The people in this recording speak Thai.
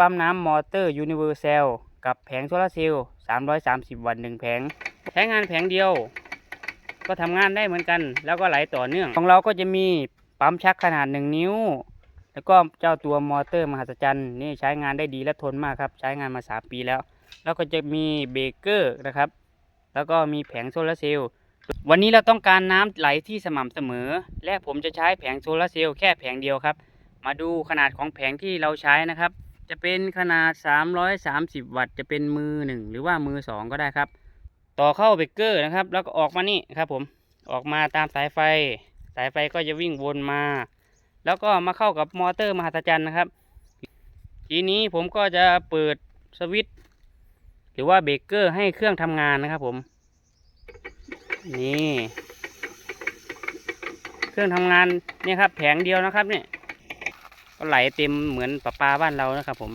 ปั๊มน้ำมอเตอร์ยูนิเวอร์แซลกับแผงโซลาร์เซลล์330 วัตต์หนึ่งแผง ใช้งานแผงเดียว ก็ทำงานได้เหมือนกัน แล้วก็ไหลต่อเนื่อง ของเราก็จะมีปั๊มชักขนาด 1 นิ้ว แล้วก็เจ้าตัวมอเตอร์มหัศจรรย์นี่ใช้งานได้ดีและทนมากครับ ใช้งานมา 3 ปีแล้ว แล้วก็จะมีเบเกอร์นะครับ แล้วก็มีแผงโซลาร์เซลล์วันนี้เราต้องการน้ำไหลที่สม่ำเสมอ และผมจะใช้แผงโซลาร์เซลล์แค่แผงเดียวครับ มาดูขนาดของแผงที่เราใช้นะครับ จะเป็นขนาด 330 วัตต์ จะเป็นมือหนึ่งหรือว่ามือสองก็ได้ครับ ต่อเข้าเบรกเกอร์นะครับ แล้วก็ออกมานี่ครับผม ออกมาตามสายไฟ สายไฟก็จะวิ่งวนมา แล้วก็มาเข้ากับมอเตอร์มหัศจรรย์นะครับ ทีนี้ผมก็จะเปิดสวิตช์หรือว่าเบรกเกอร์ให้เครื่องทำงานนะครับผม นี่ เครื่องทำงานเนี่ยครับแผงเดียวนะครับเนี่ย ก็ไหลเต็มเหมือนปลาปาบ้านเรานะครับผม